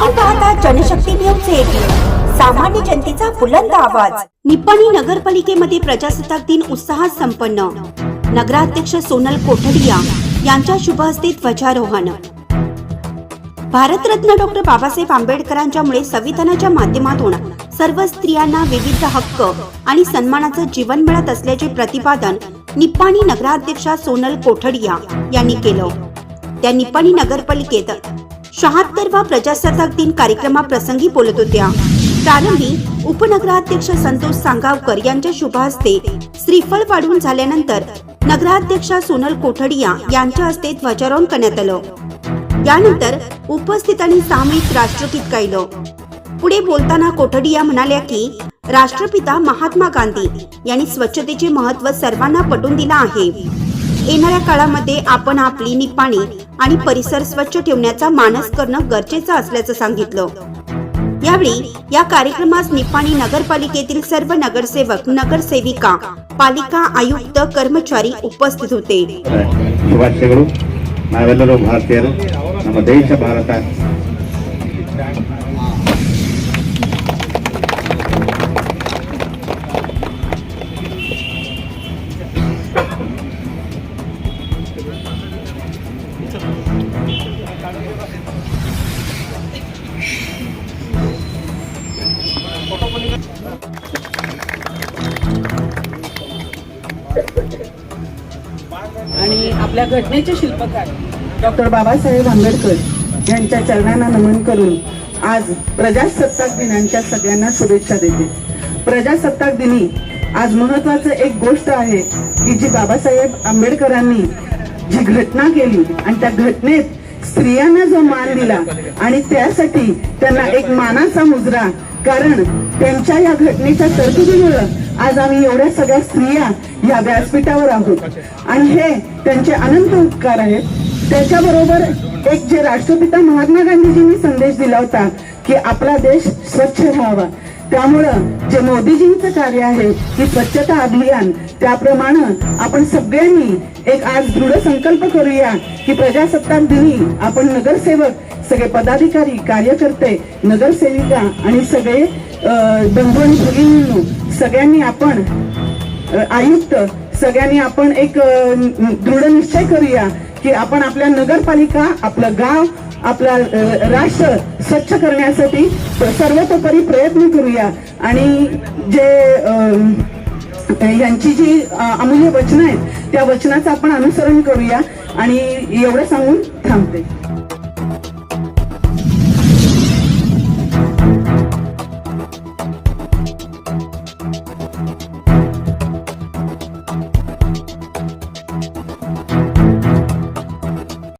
आपण जनशक्ती न्यूज सामान्य जनतेचा बुलंद आवाज. नगरपालिकेमध्ये प्रजासत्ताक दिन उत्साहात संपन्न. नगराध्यक्ष सोनल कोठडिया यांच्या शुभ हस्ते ध्वजारोहण. भारतरत्न डॉक्टर बाबासाहेब आंबेडकरांच्यामुळे संविधानाच्या माध्यमातून सर्व स्त्रियांना विविध हक्क आणि सन्मानाचं जीवन मिळत असल्याचे प्रतिपादन निप्पाणी नगराध्यक्षा सोनल कोठडिया यांनी केलं. त्या निपाणी नगरपालिकेत शहात्तरवा प्रजासत्ताक दिन कार्यक्रमाप्रसंगी बोलत होत्या. प्रारंभी उपनगराध्यक्ष संतोष सांगावकर यांच्या शुभ हस्ते श्रीफळ वाढून झाल्यानंतर नगराध्यक्षा सोनल कोठडिया यांच्या हस्ते ध्वजारोहण करण्यात आलं. यानंतर उपस्थितांनी सामूहिक राष्ट्रगीत गायलं. पुढे बोलताना कोठडिया म्हणाल्या की राष्ट्रपिता महात्मा गांधी यांनी स्वच्छतेचे महत्त्व सर्वांना पटवून दिलं आहे. येणाऱ्या काळामध्ये आपण आपली निपाणी आणि परिसर स्वच्छ ठेवण्याचा मानस करणं गरजेचं असल्याचं सांगितलं यावेळी या कार्यक्रमास निपाणी नगरपालिकेतील सर्व नगरसेवक नगरसेविका ಪಾಲಿಕಾ ಆಯುಕ್ತ ಕರ್ಮಚಾರಿ ಉಪಸ್ಥಿತರಿದ್ದರು ಶುಭಾಶಯಗಳು ನಾವೆಲ್ಲರೂ ಭಾರತೀಯರು ನಮ್ಮ ದೇಶ ಭಾರತ आणि आपल्या घटनेचे शिल्पकार डॉक्टर बाबासाहेब आंबेडकर यांच्या चरणांना नमन करून आज प्रजासत्ताक दिनांच्या सगळ्यांना शुभेच्छा देते. प्रजासत्ताक दिनी आज महत्वाचं एक गोष्ट आहे की जी बाबासाहेब आंबेडकरांनी जी घटना केली आणि त्या घटनेत स्त्रियांना जो मान दिला आणि त्यासाठी त्यांना एक मानाचा मुजरा कारण त्यांच्या या घटनेच्या तरतुदीमुळं आज आम्ही एवढ्या सगळ्या स्त्रिया या व्यासपीठावर आहोत. आणि हे त्यांचे अनंत उपकार आहेत. त्याच्याबरोबर एक जे राष्ट्रपिता महात्मा गांधीजींनी संदेश दिला होता की आपला देश स्वच्छ राहावा. त्यामुळं जे मोदीजींचं कार्य आहे की स्वच्छता अभियान त्याप्रमाणे आपण सगळ्यांनी एक आज दृढ संकल्प करूया की प्रजासत्ताक दिनी आपण नगरसेवक सगळे पदाधिकारी कार्यकर्ते नगरसेविका आणि सगळे बंधू आणि भगिनींनो सगळ्यांनी आपण आयुक्त सगळ्यांनी आपण एक दृढ निश्चय करूया की आपण आपल्या नगरपालिका आपलं गाव आपला राष्ट्र स्वच्छ करण्यासाठी सर्वतोपरी प्रयत्न करूया. आणि जे यांची जी अमूल्य वचनं आहेत त्या वचनाचं आपण अनुसरण करूया. आणि एवढं सांगून थांबते.